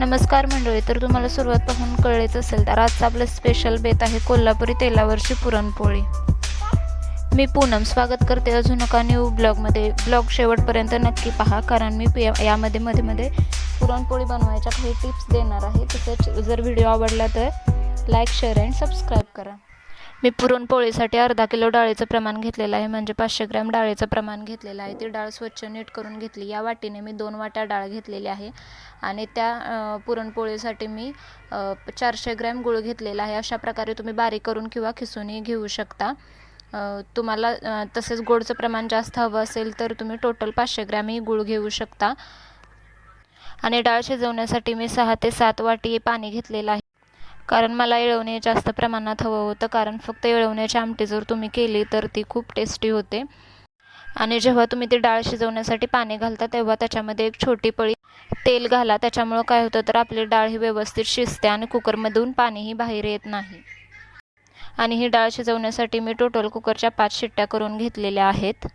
नमस्कार मंडळी तर तुम्हाला सुरुवात पाहून कळलेच असेल तर आजचं आपलं स्पेशल बेत आहे कोल्हापुरी तेलावरची पुरणपोळी. मी पूनम स्वागत करते अजून एका न्यू ब्लॉगमध्ये ब्लॉग शेवटपर्यंत नक्की पहा कारण मी यामध्ये मध्ये मध्ये पुरणपोळी बनवायच्या काही टिप्स देणार आहे. तसेच जर व्हिडिओ आवडला तर लाईक शेअर अँड सबस्क्राईब करा. मी पुरणपोळीसाठी अर्धा किलो डाळीचं प्रमाण घेतलेलं आहे म्हणजे पाचशे ग्रॅम डाळीचं प्रमाण घेतलेलं आहे. ती डाळ स्वच्छ नीट करून घेतली. या वाटीने मी दोन वाट्या डाळ घेतलेली आहे आणि त्या पुरणपोळीसाठी मी चारशे ग्रॅम गुळ घेतलेला आहे. अशा प्रकारे तुम्ही बारीक करून किंवा खिसूनही घेऊ शकता. तुम्हाला तसेच गोडचं प्रमाण जास्त हवं असेल तर तुम्ही टोटल पाचशे ग्रॅमही गूळ घेऊ शकता. आणि डाळ शिजवण्यासाठी मी सहा ते सात वाटी पाणी घेतलेलं आहे. कारण मला येळवणे जास्त प्रमाणात हवं होतं. कारण फक्त येळवण्याची आमटी जर तुम्ही केली तर ती खूप टेस्टी होते. आणि जेव्हा तुम्ही ती डाळ शिजवण्यासाठी पाणी घालता तेव्हा त्याच्यामध्ये एक छोटी पळी तेल घाला. त्याच्यामुळं काय होतं तर आपली डाळ ही व्यवस्थित शिजते आणि कुकरमधून पाणीही बाहेर येत नाही. आणि ही डाळ शिजवण्यासाठी मी टोटल कुकरच्या पाच शिट्ट्या करून घेतलेल्या आहेत.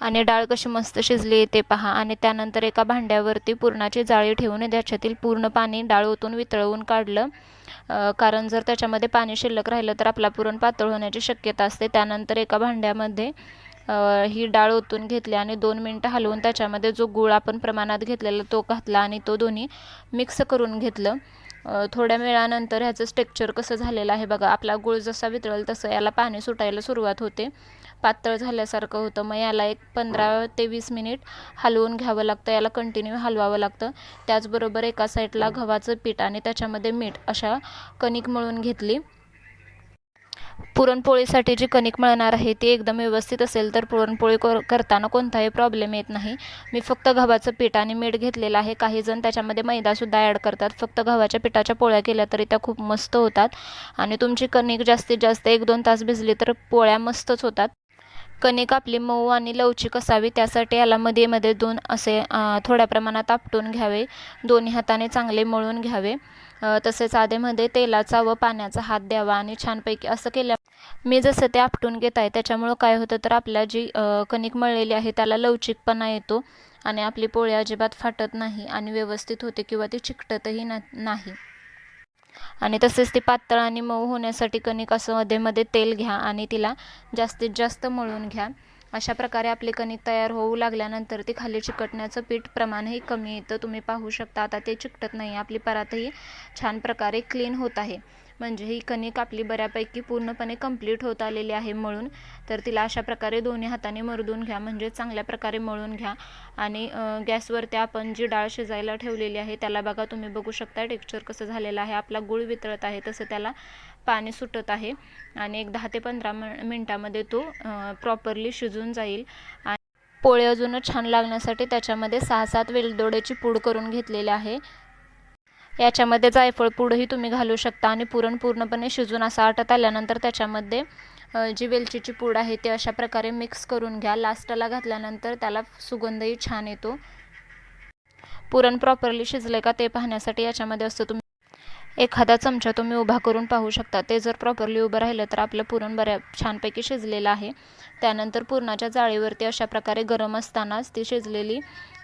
आणि डाळ कशी मस्त शिजली ते पहा. आणि त्यानंतर एका भांड्यावरती पुरणाची जाळी ठेवून त्याच्यातील पूर्ण पाणी डाळ ओतून वितळवून काढलं. कारण जर त्याच्यामध्ये पाणी शिल्लक राहिलं तर आपला पुरण पातळ होण्याची शक्यता असते. त्यानंतर एका भांड्यामध्ये ही डाळ ओतून घेतली आणि दोन मिनटं हलवून त्याच्यामध्ये जो गूळ आपण प्रमाणात घेतलेला तो घातला आणि तो दोन्ही मिक्स करून घेतलं. थोड्या वेळानंतर ह्याचं स्ट्रक्चर कसं झालेलं आहे बघा. आपला गूळ जसा वितळेल तसं याला पाणी सुटायला सुरुवात होते. पातळ झाल्यासारखं होतं. मग याला एक पंधरा ते वीस मिनिट हलवून घ्यावं लागतं. याला कंटिन्यू हलवावं लागतं. त्याचबरोबर एका साईडला गव्हाचं पीठ आणि त्याच्यामध्ये मीठ अशा कणिक मळून घेतली. पुरणपोळीसाठी जी कणिक मिळणार आहे ती एकदम व्यवस्थित असेल तर पुरणपोळी कर करताना कोणताही प्रॉब्लेम येत नाही. मी फक्त गव्हाचं पीठ आणि मीठ घेतलेलं आहे. काही जण त्याच्यामध्ये मैदासुद्धा ॲड करतात. फक्त गव्हाच्या पिठाच्या पोळ्या केल्या तरी त्या खूप मस्त होतात. आणि तुमची कणिक जास्तीत जास्त एक दोन तास भिजली तर पोळ्या मस्तच होतात. कणिक आपली मऊ आणि लवचिक असावी. त्यासाठी याला मध्ये मध्ये दोन असे थोड्या प्रमाणात आपटून घ्यावे. दोन्ही हाताने चांगले मळून घ्यावे. तसेच आधेमध्ये तेलाचा व पाण्याचा हात द्यावा आणि छानपैकी असं केल्या मी जसं ते आपटून घेत आहे त्याच्यामुळं काय होतं तर आपल्या जी कणिक मळलेली आहे त्याला लवचिकपणा येतो आणि आपली पोळी अजिबात फाटत नाही आणि व्यवस्थित होते किंवा ती चिकटतही ना नाही. आणि तसेच ती पातळ आणि मऊ होण्यासाठी कणिक असं मध्ये मध्ये तेल घ्या आणि तिला जास्तीत जास्त मळून घ्या. अशा प्रकारे आपली कणिक तयार होऊ लागल्यानंतर ती खाली चिकटण्याचं पीठ प्रमाणही कमी येतं तुम्ही पाहू शकता आता ते चिकटत नाही. आपली परातही छान प्रकारे क्लीन होत आहे. म्हणजे ही कणिक आपली बऱ्यापैकी पूर्णपणे कंप्लीट होत आलेली आहे मळून तर तिला अशा प्रकारे दोन्ही हाताने मरदून घ्या म्हणजे चांगल्या प्रकारे मळून घ्या. आणि गॅसवरती आपण जी डाळ शिजायला ठेवलेली आहे त्याला बघा तुम्ही बघू शकता टेक्स्चर कसं झालेलं आहे. आपला गुळ वितळत आहे तसं त्याला पाणी सुटत आहे. आणि एक दहा ते पंधरा मिन मिनटामध्ये तो प्रॉपरली शिजून जाईल. आणि पोळे अजूनच छान लागण्यासाठी त्याच्यामध्ये सहा सात वेलदोड्याची पूड करून घेतलेली आहे. याच्यामध्ये जायफळ पूडही तुम्ही घालू शकता आणि पुरण पूर्णपणे शिजून असा आटत आल्यानंतर त्याच्यामध्ये जी वेलचीची पूड आहे ते अशा प्रकारे मिक्स करून घ्या. लास्टला घातल्यानंतर त्याला सुगंधही छान येतो. पुरण प्रॉपरली शिजले का ते पाहण्यासाठी याच्यामध्ये असतं तुम्ही एखादा चमचा तुम्ही उभा करून पाहू शकता. ते जर प्रॉपरली उभं राहिलं तर आपलं पुरण बऱ्या छानपैकी शिजलेलं आहे. त्यानंतर पुरणाच्या जाळीवरती अशा प्रकारे गरम असतानाच ती शिजलेली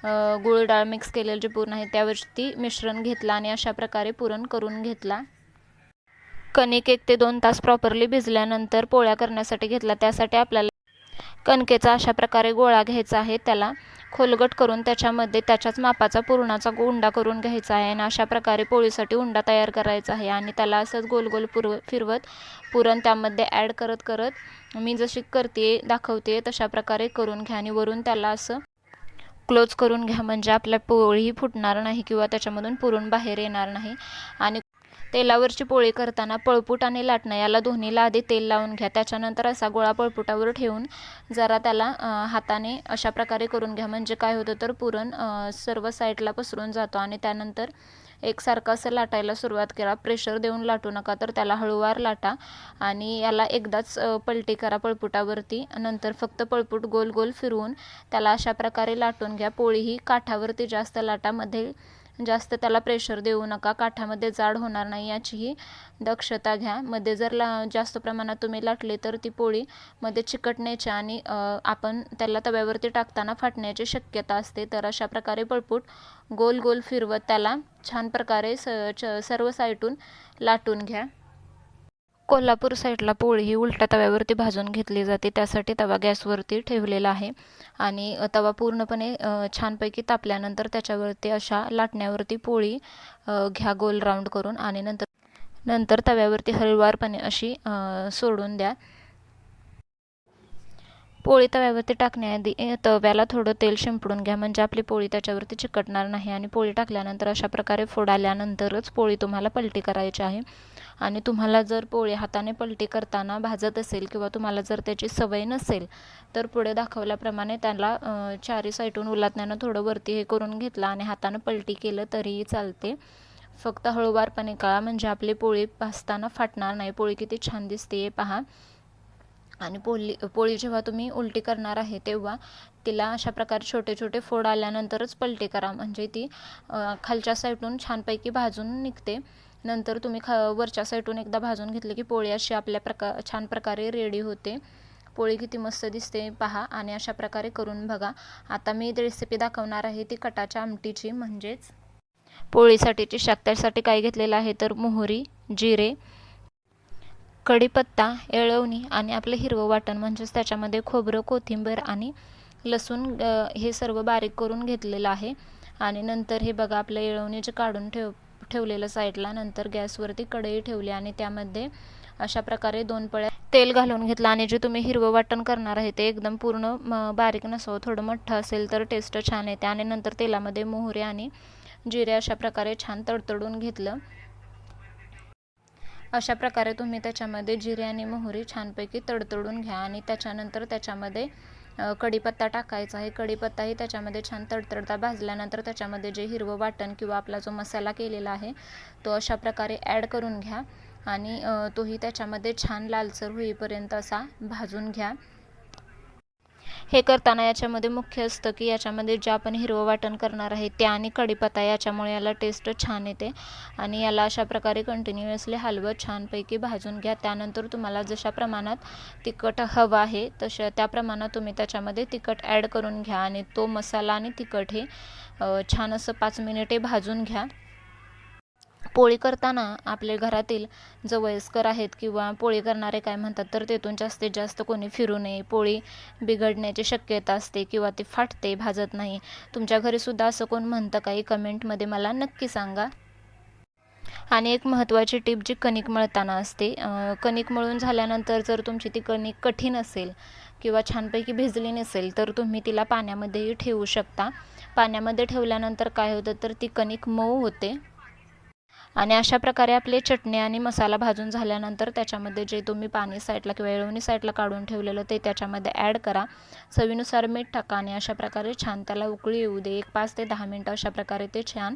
गूळ डाळ मिक्स केलेलं जे पूर्ण आहे त्यावरती मिश्रण घेतलं आणि अशा प्रकारे पुरण करून घेतला. कणिक एक ते दोन तास प्रॉपरली भिजल्यानंतर पोळ्या करण्यासाठी घेतला. त्यासाठी आपल्याला कणकेचा अशा प्रकारे गोळा घ्यायचा आहे. त्याला खोलगट करून त्याच्यामध्ये त्याच्याच मापाचा पुरणाचा उंडा करून घ्यायचा आहे आणि अशा प्रकारे पोळीसाठी उंडा तयार करायचा आहे आणि त्याला असंच गोल गोल पुरव फिरवत पुरण त्यामध्ये ॲड करत करत मी जशी करते दाखवते तशा प्रकारे करून घ्या आणि वरून त्याला असं क्लोज करून घ्या. म्हणजे आपल्या पोळीही फुटणार नाही किंवा त्याच्यामधून पुरण बाहेर येणार नाही. आणि तेलावरची पोळी करताना पळपूट आणि लाटणं याला दोन्हीला आधी तेल लावून घ्या. त्याच्यानंतर असा गोळा पळपुटावर ठेवून जरा त्याला हाताने अशा प्रकारे करून घ्या. म्हणजे काय होतं तर पुरण सर्व साईडला पसरून जातो आणि त्यानंतर एकसारखं असं लाटायला सुरुवात करा प्रेशर देऊन लाटू नका तर त्याला हळूवार लाटा आणि याला एकदाच पलटी करा पळपुटावरती. नंतर फक्त पळपूट गोल गोल फिरवून त्याला अशा प्रकारे लाटून घ्या. पोळी ही काठावरती जास्त लाटामध्ये जास्त त्याला प्रेशर देऊ नका काठामध्ये जाड होणार नाही याचीही दक्षता घ्या. मध्ये जर ला जास्त प्रमाणात तुम्ही लाटले तर ती पोळी मध्ये चिकटण्याची आणि आपण त्याला तव्यावरती टाकताना फाटण्याची शक्यता असते. तर अशा प्रकारे पळपूट गोल गोल फिरवत त्याला छान प्रकारे स च सर्व साईटून लाटून घ्या. कोल्हापूर साईडला पोळी ही उलट्या तव्यावरती भाजून घेतली जाते. त्यासाठी तवा गॅसवरती ठेवलेला आहे. आणि तवा पूर्णपणे छानपैकी तापल्यानंतर त्याच्यावरती अशा लाटण्यावरती पोळी घ्या गोल राऊंड करून आणि नंतर नंतर तव्यावरती हळुवारपणे अशी सोडून द्या. पोळी तव्यावरती टाकण्याआधी तव्याला थोडं तेल शिंपडून घ्या. म्हणजे आपली पोळी त्याच्यावरती चिकटणार नाही आणि पोळी टाकल्यानंतर अशा प्रकारे फोड आल्यानंतरच पोळी तुम्हाला पलटी करायची आहे. आणि तुम्हाला जर पोळी हाताने पलटी करताना भाजत असेल किंवा तुम्हाला जर त्याची सवय नसेल तर पुढे दाखवल्याप्रमाणे त्याला चारी साईडून उलातण्यानं थोडं वरती हे करून घेतलं आणि हातानं पलटी केलं तरीही चालते. फक्त हळूवारपणे काळा. म्हणजे आपली पोळी भाजताना फाटणार नाही. पोळी किती छान दिसते पहा. आणि पोळी पोळी जेव्हा तुम्ही उलटी करणार आहे तेव्हा तिला अशा प्रकारे छोटे छोटे फोड आल्यानंतरच पलटी करा. म्हणजे ती खालच्या साईडून छानपैकी भाजून निघते. नंतर तुम्ही ख वरच्या साईडून एकदा भाजून घेतले की पोळी अशी आपल्या प्रका छान प्रकारे रेडी होते. पोळी किती मस्त दिसते पहा आणि अशा प्रकारे करून बघा. आता मी रेसिपी दाखवणार आहे ती कटाच्या आमटीची म्हणजेच पोळीसाठीची शाकत्यासाठी काय घेतलेलं आहे तर मोहरी जिरे कढीपत्ता येळवणी आणि आपलं हिरवं वाटण म्हणजेच त्याच्यामध्ये खोबरं कोथिंबीर आणि लसूण हे सर्व बारीक करून घेतलेलं आहे. आणि नंतर हे बघा आपलं येळवणी जे काढून ठेव ठेवलेलं साईडला नंतर गॅसवरती कढई ठेवली आणि त्यामध्ये अशा प्रकारे दोन पळ्या तेल घालून घेतलं. आणि जे तुम्ही हिरवं वाटण करणार आहे ते एकदम पूर्ण बारीक नसावं. थोडं मोठं असेल तर टेस्ट छान येते. आणि नंतर तेलामध्ये मोहरे आणि जिरे अशा प्रकारे छान तडतडून घेतलं. अशा प्रकारे तुम्ही त्याच्यामध्ये जिरे आणि मोहरी छानपैकी तडतडून घ्या आणि त्याच्यानंतर त्याच्यामध्ये कढीपत्ता टाकायचा आहे. कढीपत्ताही त्याच्यामध्ये छान तडतडता भाजल्यानंतर त्याच्यामध्ये जे हिरवं वाटण किंवा आपला जो मसाला केलेला आहे तो अशा प्रकारे ॲड करून घ्या आणि तोही त्याच्यामध्ये छान लालसर होईपर्यंत असा भाजून घ्या. हे करताना याच्यामध्ये मुख्य असतं की याच्यामध्ये जे आपण हिरवं वाटण करणार आहे ते आणि कढीपत्ता याच्यामुळे याला टेस्ट छान येते. आणि याला अशा प्रकारे कंटिन्युअसली हलवत छानपैकी भाजून घ्या. त्यानंतर तुम्हाला जशा प्रमाणात तिखट हवं आहे तशा त्या प्रमाणात तुम्ही त्याच्यामध्ये तिखट ॲड करून घ्या. आणि तो मसाला आणि तिखट हे छान असं पाच मिनिटे भाजून घ्या. पोळी करताना आपल्या घरातील जो वयस्कर आहेत किंवा पोळी करणारे काय म्हणतात तर तेथून जास्तीत जास्त कोणी फिरू नये. पोळी बिघडण्याची शक्यता असते किंवा ती फाटते भाजत नाही. तुमच्या घरीसुद्धा असं कोण म्हणतं काही कमेंटमध्ये मला नक्की सांगा. आणि एक महत्त्वाची टीप जी कणिक मळताना असते कणिक मळून झाल्यानंतर जर तुमची ती कणिक कठीण असेल किंवा छानपैकी भिजली नसेल तर तुम्ही तिला पाण्यामध्येही ठेवू शकता. पाण्यामध्ये ठेवल्यानंतर काय होतं तर ती कणिक मऊ होते. आणि अशा प्रकारे आपले चटणी आणि मसाला भाजून झाल्यानंतर त्याच्यामध्ये जे तुम्ही पाणी साईडला किंवा येळवणी साईडला काढून ठेवलेलं ते त्याच्यामध्ये ॲड करा. चवीनुसार मीठ टाका आणि अशा प्रकारे छान त्याला उकळी येऊ दे. एक पाच ते दहा मिनटं अशा प्रकारे ते छान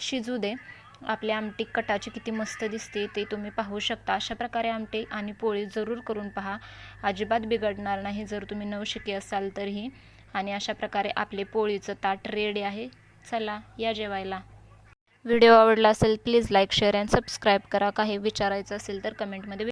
शिजू दे. आपली आमटी कटाची किती मस्त दिसते ते तुम्ही पाहू शकता. अशा प्रकारे आमटी आणि पोळी जरूर करून पहा. अजिबात बिघडणार नाही. जर तुम्ही नवशिकी असाल तरीही. आणि अशा प्रकारे आपले पोळीचं ताट रेडी आहे. चला या जेवायला. व्हिडिओ आवडला असेल please like share and subscribe करा. काही विचारायचं असेल तर कमेंटमध्ये